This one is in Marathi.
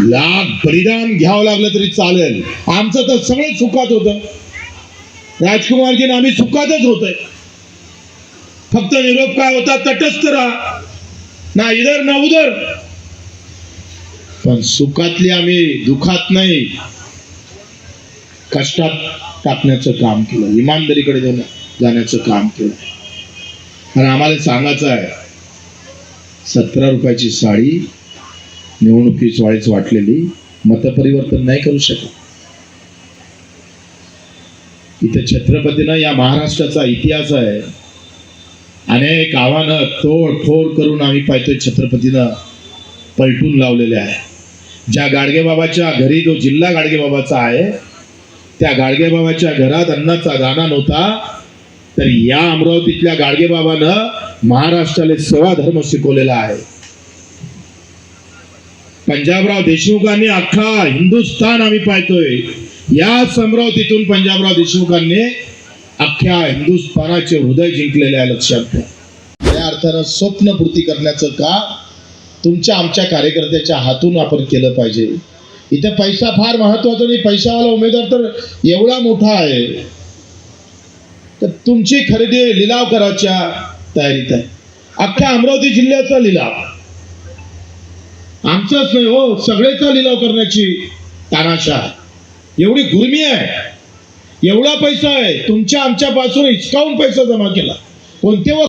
लाख बलिदान घ्यावं लागलं तरी चालेल. आमचं तर सगळं सुखात होतं. राजकुमारजी आम्ही सुखातच होतोय. फक्त निरोप काय होता? तटस्थ राहा. ना इधर ना उधर. पण सुखातली आम्ही दुखात नाही. कष्टात टाकण्याचं काम केलं. इमानदारीकडे जाण्याचं काम केलं. आणि आम्हाला सांगायचं आहे सतरा रुपयाची साडी निवडणुकीच वाळीच वाटलेली मतपरिवर्तन नाही करू शकत. इथे छत्रपतीनं या महाराष्ट्राचा इतिहास आहे. अनेक आव्हानं तोड फोड करून आम्ही पाहतोय छत्रपतीनं पलटून लावलेले आहे. ज्या गाडगेबाबाच्या घरी जो जिल्हा गाडगेबाबाचा आहे त्या गाडगेबाबाच्या घरात अन्नाचा दाना नव्हता तर या अमरावतीतल्या गाडगेबाबानं महाराष्ट्राला सेवा धर्म शिकवलेला आहे. पंजाबराव देशमुखांनी अख्खा हिंदुस्थान आम्ही पाहतोय. याच अमरावतीतून पंजाबराव देशमुखांनी अख्ख्या हिंदुस्थानाचे हृदय जिंकलेले आहे लक्षात घ्या. या अर्थानं स्वप्नपूर्ती करण्याचं का? तुमच्या आमच्या कार्यकर्त्याच्या हातून आपण केलं पाहिजे. इथे पैसा फार महत्त्वाचा नाही. पैशावाला उमेदवार तर एवढा मोठा आहे. तर तुमची खरेदी लिलाव करायच्या तयारीत आहे. अख्ख्या अमरावती जिल्ह्याचा लिलाव. आमचाच नाही हो सगळेचा लिलाव करण्याची तानाशा एवढी गुर्मी आहे. एवढा पैसा आहे. तुमच्या आमच्यापासून हिसकावून पैसा जमा केला. कोणते व